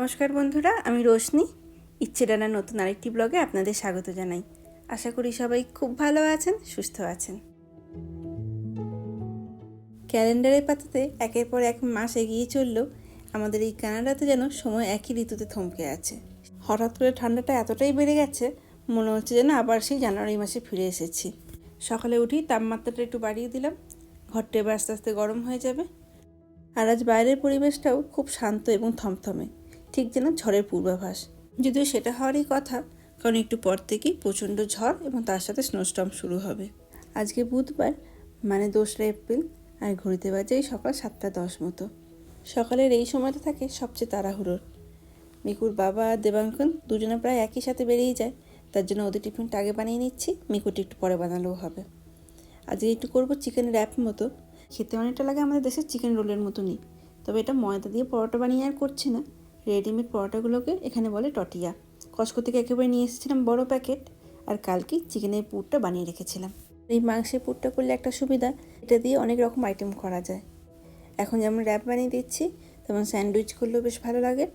নমস্কার বন্ধুরা, আমি রোশনি। ইচ্ছে ডানার নতুন আরেকটি ব্লগে আপনাদের স্বাগত জানাই। আশা করি সবাই খুব ভালো আছেন, সুস্থ আছেন। ক্যালেন্ডারের পাতাতে একের পর এক মাস এগিয়ে চললেও আমাদের এই কানাডাতে যেন সময় একই ঋতুতে থমকে আছে। হঠাৎ করে ঠান্ডাটা এতটাই বেড়ে গেছে, মনে হচ্ছে যেন আবার সেই জানুয়ারি মাসে ফিরে এসেছি। সকালে উঠেই তাপমাত্রাটা একটু বাড়িয়ে দিলাম, ঘরটা এবার আস্তে আস্তে গরম হয়ে যাবে। আর আজ বাইরের পরিবেশটাও খুব শান্ত এবং থমথমে। ঠিক যেন ঝড়ের পূর্বাভাস। যদিও সেটা হওয়ারই কথা, কারণ একটু পর থেকেই প্রচণ্ড ঝড় এবং তার সাথে স্নোস্টর্ম শুরু হবে। আজকে বুধবার মানে দোসরা এপ্রিল, আর ঘড়িতে বাজে এই সকাল সাতটা দশ মতো। সকালের এই সময়টা থাকে সবচেয়ে তাড়াহুড়োর। মিকুর বাবা আর দেবাঙ্কন দুজনে প্রায় একই সাথে বেরিয়ে যায়, তার জন্য ওদের টিফিনটা আগে বানিয়ে নিচ্ছি মিকুটি একটু পরে বানালেও হবে। আজকে একটু করব চিকেন র্যাপ মতো। খেতে অনেকটা লাগে আমাদের দেশের চিকেন রোলের মতনই, তবে এটা ময়দা দিয়ে পরোটা বানিয়ে আর করছি না। রেডিমেড পরোটাগুলোকে এখানে বলে টটিয়া কসকো থেকে একেবারে নিয়ে এসেছিলাম বড় প্যাকেট আর কালকে চিকেনের পুরটা বানিয়ে রেখেছিলাম। এই মাংসের পুরটা করলে একটা সুবিধা, এটা দিয়ে অনেক রকম আইটেম করা যায়। এখন যেমন র্যাপ বানিয়ে দিচ্ছি, তেমন স্যান্ডউইচ করলেও বেশ ভালো লাগে।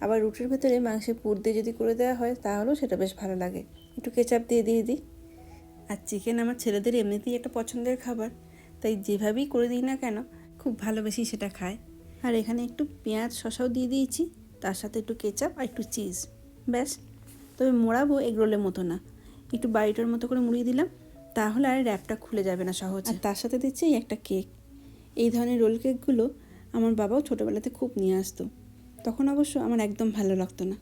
আবার রুটির ভেতরে মাংসের পুর দিয়ে যদি করে দেওয়া হয়, তাহলেও সেটা বেশ ভালো লাগে। একটু কেচাপ দিয়ে দিয়ে দিই। আর চিকেন আমার ছেলেদের এমনিতেই একটা পছন্দের খাবার, তাই যেভাবেই করে দিই না কেন, খুব ভালোবেসেই সেটা খায়। আর এখানে একটু পেঁয়াজ শশাও দিয়ে দিয়েছি। তার সাথে একটু কেচাপ আর একটু চিজ। ব্যাস, তবে মোড়াবো এগ রোলের মতো না। একটু বাড়িটার মতো করে মুড়িয়ে দিলাম, তাহলে আর র্যাপটা খুলে যাবে না সহজে। আর তার সাথে দিচ্ছি এই একটা কেক এই ধরনের রোল কেকগুলো আমার বাবাও ছোটোবেলাতে খুব নিয়ে আসতো। তখন অবশ্য আমার একদম ভালো লাগতো না।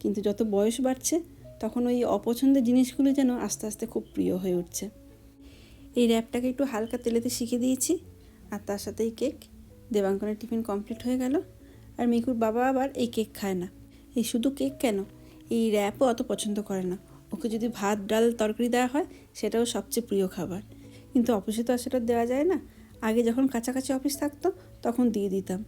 কিন্তু যত বয়স বাড়ছে, তখন ওই অপছন্দের জিনিসগুলো যেন আস্তে আস্তে খুব প্রিয় হয়ে উঠছে। এই র্যাপটাকে একটু হালকা তেলেতে শিখে দিয়েছি, আর তার সাথে এই কেক দেবাঙ্কনের টিফিন কমপ্লিট হয়ে গেল। আর মিকুর বাবা আবার এই কেক খায় না। এই শুধু কেক কেন? এই র্যাপও অত পছন্দ করে না। ওকে যদি ভাত, ডাল, তরকারি দেওয়া হয়, সেটাও সবচেয়ে প্রিয় খাবার। কিন্তু অফিসে তো আর সেটা দেওয়া যায় না। আগে যখন কাছাকাছি অফিস থাকতো, তখন দিয়ে দিতাম।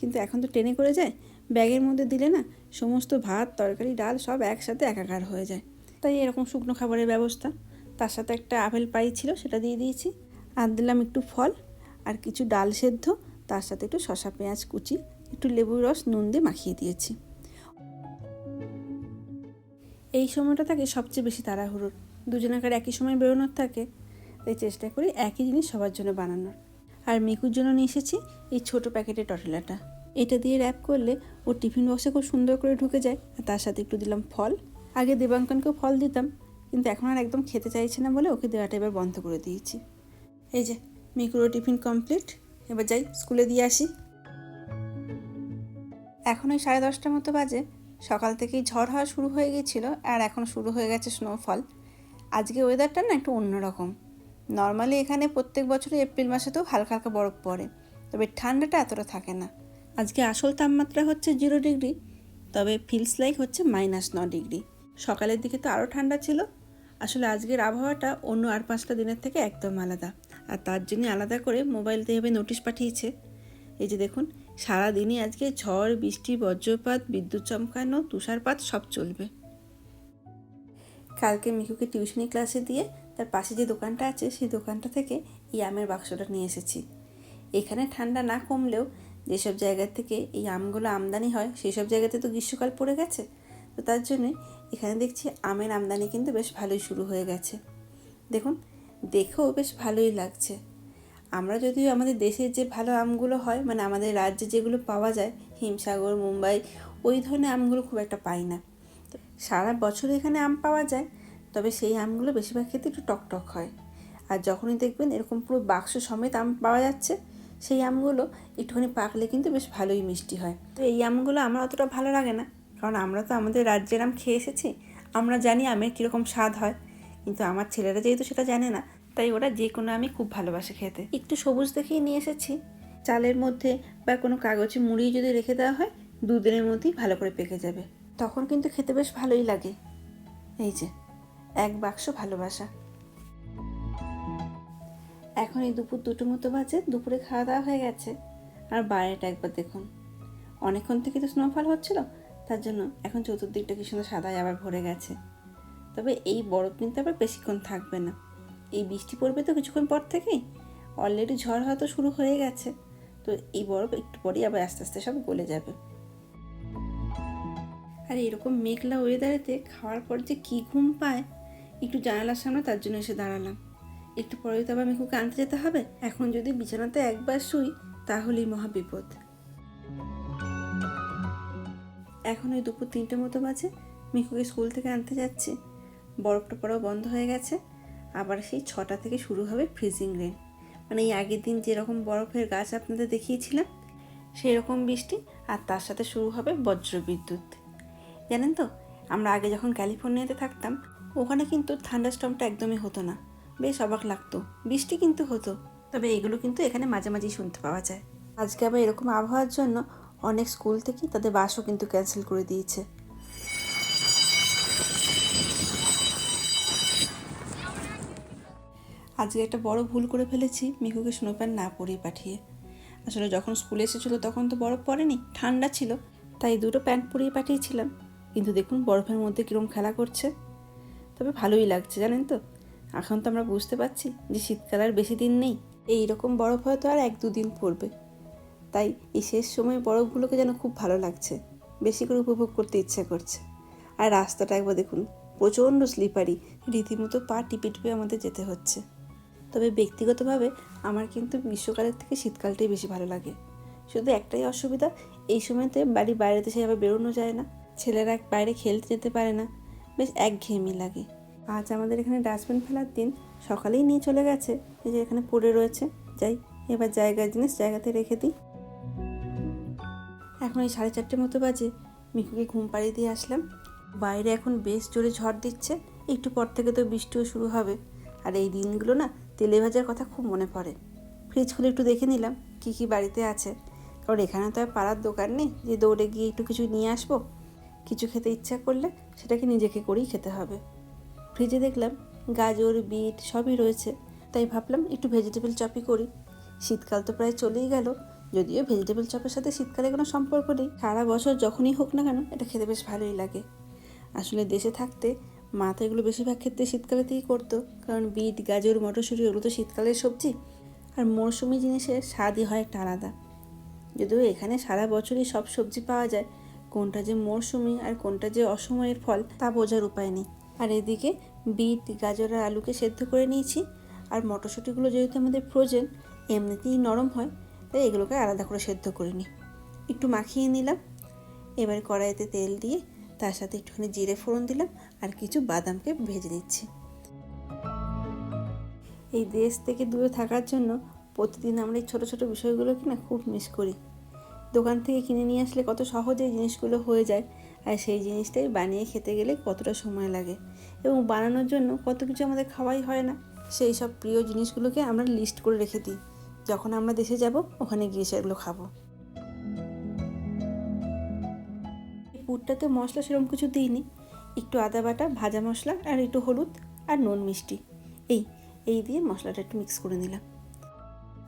কিন্তু এখন তো ট্রেনে করে যায়। ব্যাগের মধ্যে দিলে না, সমস্ত ভাত, তরকারি, ডাল সব একসাথে একাকার হয়ে যায়। তাই এরকম শুকনো খাবারের ব্যবস্থা। তার সাথে একটা আপেল পাই ছিল, সেটা দিয়ে দিয়েছি। আর দিলাম একটু ফল, আর কিছু ডাল সেদ্ধ, তার সাথে একটু শশা পেঁয়াজ, কুচি একটু লেবুর রস, নুন দিয়ে মাখিয়ে দিয়েছি। এই সময়টা থাকে সবচেয়ে বেশি তাড়াহুড়োর। দুজনাকার একই সময় বেরোনোর থাকে। তাই চেষ্টা করি একই জিনিস সবার জন্য বানানোর। আর মিকুর জন্য নিয়ে এসেছি এই ছোট প্যাকেটের টটেলাটা এটা দিয়ে র্যাপ করলে ওর টিফিন বক্সে খুব সুন্দর করে ঢুকে যায়। আর তার সাথে একটু দিলাম ফল। আগে দেবাঙ্কনকেও ফল দিতাম, কিন্তু এখন আর একদম খেতে চাইছে না বলে ওকে দেওয়াটা এবার বন্ধ করে দিয়েছি। এই যে মিকুরো টিফিন কমপ্লিট এবার যাই স্কুলে দিয়ে আসি। এখন ওই সাড়ে দশটার মতো বাজে। সকাল থেকেই ঝড় হওয়া শুরু হয়ে গিয়েছিল আর এখন শুরু হয়ে গেছে স্নোফল আজকে ওয়েদারটা না একটু অন্যরকম। নর্মালি এখানে প্রত্যেক বছরে এপ্রিল মাসেতেও হালকা হালকা বরফ পড়ে, তবে ঠান্ডাটা এতটা থাকে না। আজকে আসল তাপমাত্রা হচ্ছে জিরো ডিগ্রি তবে ফিলস লাইক হচ্ছে মাইনাস ন ডিগ্রি সকালের দিকে তো আরও ঠান্ডা ছিল। আসলে আজকের আবহাওয়াটা অন্য আর পাঁচটা দিনের থেকে একদম আলাদা। আর তার জন্য আলাদা করে মোবাইল দিয়ে নোটিশ পাঠিয়েছে। এই যে দেখুন সারাদিনই আজকে ঝড়, বৃষ্টি, বজ্রপাত, বিদ্যুৎ চমকানো, তুষারপাত, সব চলবে। কালকে মিকুকে টিউশনি ক্লাসে দিয়ে তার পাশে যে দোকানটা আছে, সেই দোকানটা থেকে এই আমের বাক্সটা নিয়ে এসেছি। এখানে ঠান্ডা না কমলেও যেসব জায়গা থেকে এই আমগুলো আমদানি হয় সেই সব জায়গাতে তো গ্রীষ্মকাল পড়ে গেছে। তো তার জন্যে এখানে দেখছি আমের আমদানি কিন্তু বেশ ভালোই শুরু হয়ে গেছে। দেখুন, দেখেও বেশ ভালোই লাগছে। আমরা যদিও আমাদের দেশের যে ভালো আমগুলো হয় মানে আমাদের রাজ্যে যেগুলো পাওয়া যায়, হিমসাগর, মুম্বাই, ওই ধরনের আমগুলো খুব একটা পাই না। সারা বছর এখানে আম পাওয়া যায়, তবে সেই আমগুলো বেশিরভাগ ক্ষেত্রে একটু টকটক হয়। আর যখনই দেখবেন এরকম পুরো বাক্স সমেত আম পাওয়া যাচ্ছে, সেই আমগুলো একটুখানি পাকলে কিন্তু বেশ ভালোই মিষ্টি হয়। তো এই আমগুলো আমার অতটা ভালো লাগে না, কারণ আমরা তো আমাদের রাজ্যের আম খেয়ে এসেছি, আমরা জানি আমের কীরকম স্বাদ হয়। কিন্তু আমার ছেলেরা যেহেতু সেটা জানে না তাই ওরা যে কোনো আমি খুব ভালোবাসে খেতে। একটু সবুজ দেখেই নিয়ে এসেছি। চালের মধ্যে বা কোনো কাগজে মুড়িয়ে যদি রেখে দেওয়া হয়, দুদিনের মধ্যেই ভালো করে পেকে যাবে। তখন কিন্তু খেতে বেশ ভালোই লাগে। এই যে, এক বাক্স ভালোবাসা। এখন এই দুপুর দুটো মতো বাজে, দুপুরে খাওয়া দাওয়া হয়ে গেছে। আর বাইরেটা একবার দেখুন। অনেকক্ষণ থেকে তো স্নোফল হচ্ছিল, তার জন্য এখন চতুর্দিকটা কি সুন্দর সাদায় আবার ভরে গেছে। তবে এই বরফ কিন্তু আবার বেশিক্ষণ থাকবে না। এই বৃষ্টি পড়বে তো কিছুক্ষণ পর থেকেই। অলরেডি ঝড় হয়তো শুরু হয়ে গেছে। তো এই বরফ একটু পরেই আবার আস্তে আস্তে সব গলে যাবে। আর এরকম মেঘলা ওয়েদারেতে খাওয়ার পর যে কী ঘুম পায়, একটু জানালার সামনে তার জন্য এসে দাঁড়ালাম। একটু পরে তো আবার মিকুকে আনতে যেতে হবে। এখন যদি বিছানাতে একবার শুই, তাহলেই মহা বিপদ। এখন ওই দুপুর তিনটে মতো বাজে। মিকুকে স্কুল থেকে আনতে যাচ্ছি। বরফটা পড়াও বন্ধ হয়ে গেছে। আবার সেই ছটা থেকে শুরু হবে ফ্রিজিং রেন মানে এই আগের দিন যেরকম বরফের গাছ আপনাদের দেখিয়েছিলাম সেই রকম বৃষ্টি আর তার সাথে শুরু হবে বজ্র বিদ্যুৎ জানেন তো, আমরা আগে যখন ক্যালিফোর্নিয়াতে থাকতাম, ওখানে কিন্তু থান্ডারস্টমটা একদমই হতো না। বেশ অবাক লাগতো, বৃষ্টি কিন্তু হতো, তবে এগুলো কিন্তু এখানে মাঝে মাঝেই শুনতে পাওয়া যায়। আজকে আবার এরকম আবহাওয়ার জন্য অনেক স্কুল থেকেই তাদের বাসও কিন্তু ক্যান্সেল করে দিয়েছে। আজকে একটা বড় ভুল করে ফেলেছি মিকুকে স্নো প্যান্ট না পরিয়ে পাঠিয়ে। আসলে যখন স্কুলে এসেছিল তখন তো বরফ পড়েনি, ঠান্ডা ছিল, তাই দুটো প্যান্ট পরিয়ে পাঠিয়েছিলাম। কিন্তু দেখুন বরফের মধ্যে কীরকম খেলা করছে। তবে ভালোই লাগছে, জানেন তো? এখন তো আমরা বুঝতে পারছি যে শীতকাল আর বেশি দিন নেই। এই রকম বরফ হয়তো আর এক দুদিন পড়বে। তাই এই শেষ সময় বরফগুলোকে যেন খুব ভালো লাগছে, বেশি করে উপভোগ করতে ইচ্ছা করছে। আর রাস্তাটা একবার দেখুন, প্রচণ্ড স্লিপারি রীতিমতো পা টিপে টিপে আমাদের যেতে হচ্ছে। তবে ব্যক্তিগতভাবে আমার কিন্তু গ্রীষ্মকালের থেকে শীতকালটাই বেশি ভালো লাগে। শুধু একটাই অসুবিধা, এই সময়তে বাড়ি বাইরে বাইরেতে সেভাবে বেরোনো যায় না। ছেলেরা বাইরে খেলতে যেতে পারে না। বেশ একঘেয়েমি লাগে। আজ আমাদের এখানে ডাস্টবিন ফেলার দিন সকালেই নিয়ে চলে গেছে। এই যে এখানে পড়ে রয়েছে। যাই, এবার জায়গার জিনিস জায়গাতে রেখে দিই। এখন এই সাড়ে চারটে মতো বাজে। মিকুকে ঘুম পাড়িয়ে দিয়ে আসলাম। বাইরে এখন বেশ জোরে ঝড় দিচ্ছে। একটু পর থেকে তো বৃষ্টিও শুরু হবে। আর এই দিনগুলো না তেলে ভাজার কথা খুব মনে পড়ে। ফ্রিজ খুলে একটু দেখে নিলাম, কি কি বাড়িতে আছে। কারণ এখানে তো আর পাড়ার দোকান নেই, যে দৌড়ে গিয়ে একটু কিছু নিয়ে আসব, কিছু খেতে ইচ্ছা করলে সেটাকে নিজেকে করেই খেতে হবে। ফ্রিজে দেখলাম গাজর, বিট সবই রয়েছে, তাই ভাবলাম একটু ভেজিটেবল চপই করি। শীতকাল তো প্রায় চলেই গেল, যদিও ভেজিটেবল চপের সাথে শীতকালে কোনো সম্পর্ক নেই। সারা বছর যখনই হোক না কেন, এটা খেতে বেশ ভালোই লাগে। আসলে দেশে থাকতে মা তো এগুলো বেশিরভাগ ক্ষেত্রে শীতকালেতেই করতো। কারণ বিট, গাজর, মটরশুঁটি এগুলো তো শীতকালের সবজি। আর মৌসুমি জিনিসের স্বাদই হয় একটা আলাদা। যদিও এখানে সারা বছরই সব সবজি পাওয়া যায়, কোনটা যে মরশুমি আর কোনটা যে অসময়ের ফল তা বোঝার উপায় নেই। আর এদিকে বিট, গাজর আর আলুকে সেদ্ধ করে নিয়েছি। আর মটরশুঁটিগুলো যেহেতু আমাদের ফ্রোজেন, এমনিতেই নরম হয়, তাই এগুলোকে আলাদা করে সেদ্ধ করে নিই। একটু মাখিয়ে নিলাম। এবার কড়াইতে তেল দিয়ে তার সাথে একটুখানি জিরে ফোড়ন দিলাম। আর কিছু বাদামকে ভেজে নিচ্ছি এই দেশ থেকে দূরে থাকার জন্য প্রতিদিন আমরা এই ছোটো ছোটো বিষয়গুলোকে না খুব মিস করি। দোকান থেকে কিনে নিয়ে আসলে কত সহজে জিনিসগুলো হয়ে যায় আর সেই জিনিসটাই বানিয়ে খেতে গেলে কতটা সময় লাগে এবং বানানোর জন্য কত কিছু আমাদের খাওয়াই হয় না, সেই সব প্রিয় জিনিসগুলোকে আমরা লিস্ট করে রেখে দিই। যখন আমরা দেশে যাব, ওখানে গিয়ে সেগুলো খাব। পুরটাতে মশলা সেরকম কিছু দিইনি একটু আদা বাটা, ভাজা মশলা আর একটু হলুদ আর নুন মিষ্টি। এই এই দিয়ে মশলাটা একটু মিক্স করে নিলাম।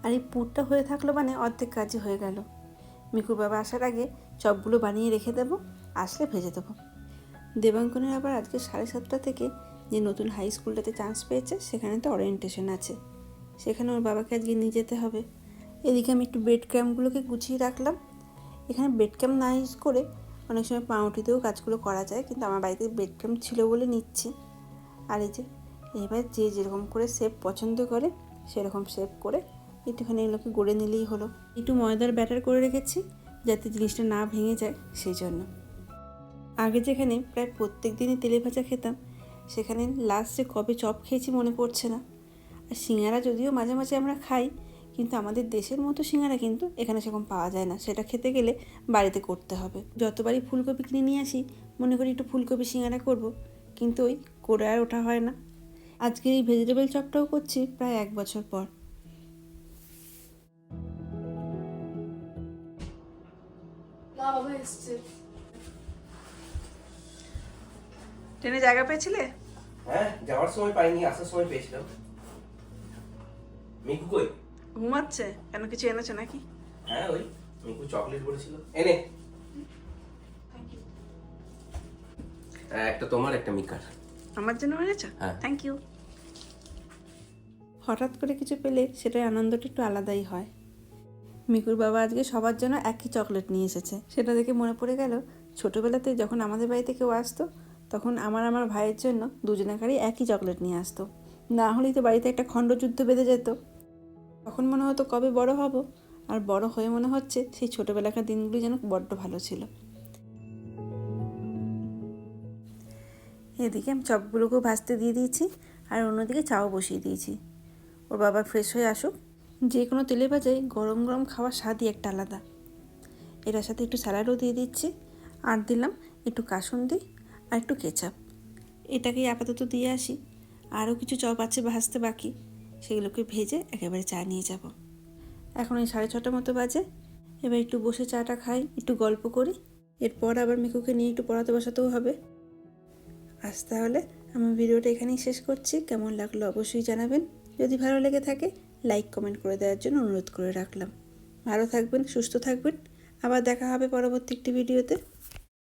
আর এই পুরটা হয়ে থাকল মানে অর্ধেক কাজই হয়ে গেল। মিকুর বাবা আসার আগে চপগুলো বানিয়ে রেখে দেবো, আসলে ভেজে দেবো। দেবাঙ্কনের আবার আজকে সাড়ে সাতটা থেকে যে নতুন হাই স্কুলটাতে চান্স পেয়েছে, সেখানে তো অরিয়েন্টেশন আছে। সেখানে ওর বাবাকে আজকে নিয়ে যেতে হবে। এদিকে আমি একটু বেড ক্যাম্পগুলোকে গুছিয়ে রাখলাম। এখানে বেড ক্যাম্প না ইউজ করে অনেক সময় পাউটিতেও কাজগুলো করা যায়, কিন্তু আমার বাড়িতে বেড ক্যাম্প ছিল বলে নিচ্ছি। আর এই যে, এবার যে যেরকম করে শেপ পছন্দ করে, সেরকম শেপ করে একটুখানি এগুলোকে গড়ে নিলেই হলো। একটু ময়দার ব্যাটার করে রেখেছি, যাতে জিনিসটা না ভেঙে যায় সেই জন্য। আগে যেখানে প্রায় প্রত্যেক দিনই তেলে ভাজা খেতাম, সেখানে লাস্ট কবে চপ খেয়েছি মনে পড়ছে না। আর সিঙ্গারা যদিও মাঝে মাঝে আমরা খাই কিন্তু আমাদের দেশের মতো সিঙ্গারা কিন্তু এখানে সেরকম পাওয়া যায় না। সেটা খেতে গেলে বাড়িতে করতে হবে। যতবারই ফুলকপি কিনে নিয়ে আসি মনে করি একটু ফুলকপি সিঙ্গারা করব কিন্তু ওই করে আর ওঠা হয় না। আজকে এই ভেজিটেবল চপটাও করছি প্রায় এক বছর পর। ট্রেনে জায়গা পেয়েছিলে? হ্যাঁ যাওয়ার সময় পাইনি আসার সময় পেয়েছিলাম। মিকু কই? ঘুমাচ্ছে? কেন কিছু এনেছে নাকি? হ্যাঁ ওই মিকু চকলেট বলেছিল। এনে। একটা তোমার একটা মিকার। আমার জন্য এনেছো? হ্যাঁ। থ্যাংক ইউ হঠাৎ করে কিছু পেলে সেটার আনন্দটা একটু আলাদাই হয়। মিকুর বাবা আজকে সবার জন্য একই চকলেট নিয়ে এসেছে। সেটা দেখে মনে পড়ে গেল ছোটোবেলাতে যখন আমাদের বাড়িতে কেউ আসতো তখন আমার আমার ভাইয়ের জন্য দুজনাকারই একই চকলেট নিয়ে আসতো। না হলেই তো বাড়িতে একটা খণ্ডযুদ্ধ বেঁধে যেত। তখন মনে হতো কবে বড় হব, আর বড় হয়ে মনে হচ্ছে সেই ছোটোবেলাকার দিনগুলি যেন বড্ড ভালো ছিল। এদিকে আমি চপগুলোকেও ভাজতে দিয়ে দিয়েছি, আর অন্যদিকে চাও বসিয়ে দিয়েছি। ওর বাবা ফ্রেশ হয়ে আসুক। যে কোনো তেলে ভাজাই গরম গরম খাওয়ার স্বাদই একটা আলাদা। এটার সাথে একটু স্যালাডও দিয়ে দিচ্ছি, আর দিলাম একটু কাসুন্দি আর একটু কেচাপ। এটাকেই আপাতত দিয়ে আসি। আরও কিছু চপ আছে ভাজতে বাকি। সেগুলোকে ভেজে একেবারে চা নিয়ে যাব। এখন এই সাড়ে ছটা মতো বাজে। এবার একটু বসে চাটা খাই, একটু গল্প করি। এরপর আবার মিকুকে নিয়ে একটু পড়াতে বসাতেও হবে। আজ তাহলে আমার ভিডিওটা এখানেই শেষ করছি। কেমন লাগল অবশ্যই জানাবেন। যদি ভালো লেগে থাকে, লাইক, কমেন্ট করে দেওয়ার জন্য অনুরোধ করে রাখলাম। ভালো থাকবেন, সুস্থ থাকবেন। আবার দেখা হবে পরবর্তী একটি ভিডিওতে।